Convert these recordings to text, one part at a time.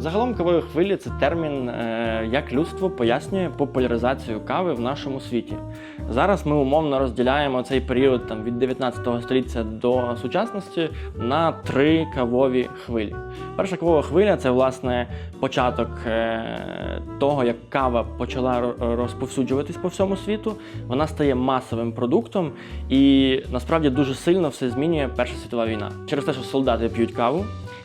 Загалом кавові хвилі це термін, е, як людство пояснює популяризацію кави в нашому світі. Зараз ми умовно розділяємо цей період там, від 19 століття до сучасності на три кавові хвилі. Перша кавова хвиля це власне початок е, того, як кава почала розповсюджуватись по всьому світу. Вона стає масовим продуктом, і насправді дуже сильно все змінює Перша світова війна. Через те, що солдати п'ють каву,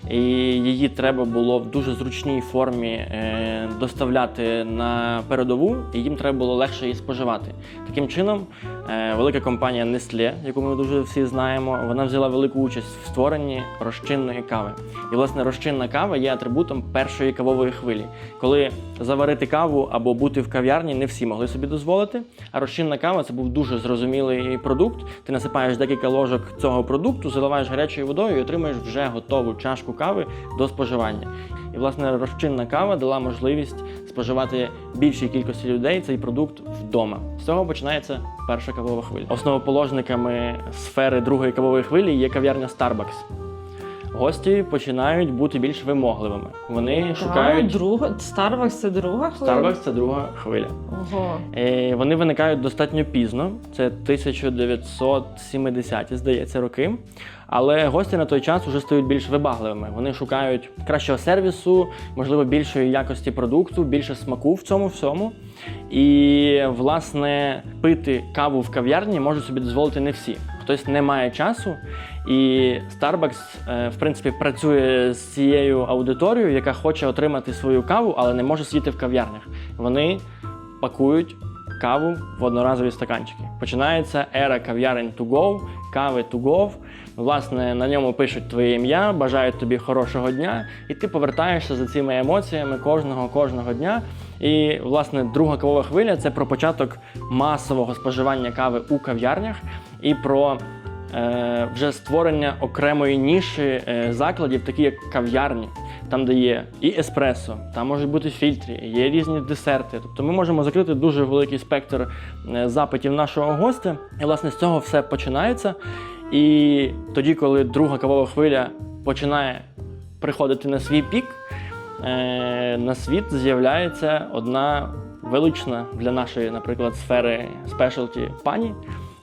і її треба було в дуже зручній формі е, доставляти на передову, і їм треба було легше її споживати. Таким чином, е, велика компанія Nestlé, яку ми дуже всі знаємо, вона взяла велику участь в створенні розчинної кави. І власне розчинна кава є атрибутом першої кавової хвилі, коли заварити каву або бути в кав'ярні не всі могли собі дозволити. А розчинна кава це був дуже зрозумілий продукт. Ти насипаєш декілька ложок цього продукту, заливаєш гарячою водою і отримуєш вже готову чашку кави до споживання. І власне розчинна кава дала можливість споживати більшій кількості людей цей продукт вдома. З цього починається перша кавова хвиля. Основоположниками сфери другої кавової хвилі є кав'ярня Starbucks. Гості починають бути більш вимогливими. Вони шукають друга Starbucks це друга хвиля? Starbucks це друга хвиля. Ого. Е, Вони виникають достатньо пізно, це 1970-ті, здається, роки. Але гості на той час вже стають більш вибагливими. Вони шукають кращого сервісу, можливо, більшої якості продукту, більше смаку в цьому всьому. І, власне, пити каву в кав'ярні можуть собі дозволити не всі. Хтось не має часу, і Starbucks, е, в принципі, працює з цією аудиторією, яка хоче отримати свою каву, але не може сидіти в кав'ярнях. Вони пакують каву в одноразові стаканчики. Починається ера кав'ярень to go, кави to go. Власне, на ньому пишуть твоє ім'я, бажають тобі хорошого дня, і ти повертаєшся за цими емоціями кожного кожного дня. І, власне, друга кавова хвиля це про початок масового споживання кави у кав'ярнях і про е, вже створення окремої ніші е, закладів, такі як кав'ярні, там, де є і еспресо, там можуть бути фільтри, є різні десерти. Тобто ми можемо закрити дуже великий спектр е, запитів нашого гостя. І власне з цього все починається. І тоді, коли друга кавова хвиля починає приходити на свій пік, е, на світ з'являється одна велична для нашої, наприклад, сфери спешалті пані,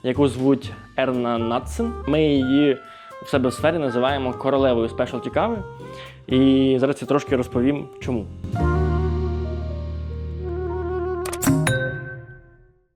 яку звуть Ерна Натсен. Ми її у себе в сфері називаємо королевою спешалті кави. І зараз я трошки розповім, чому.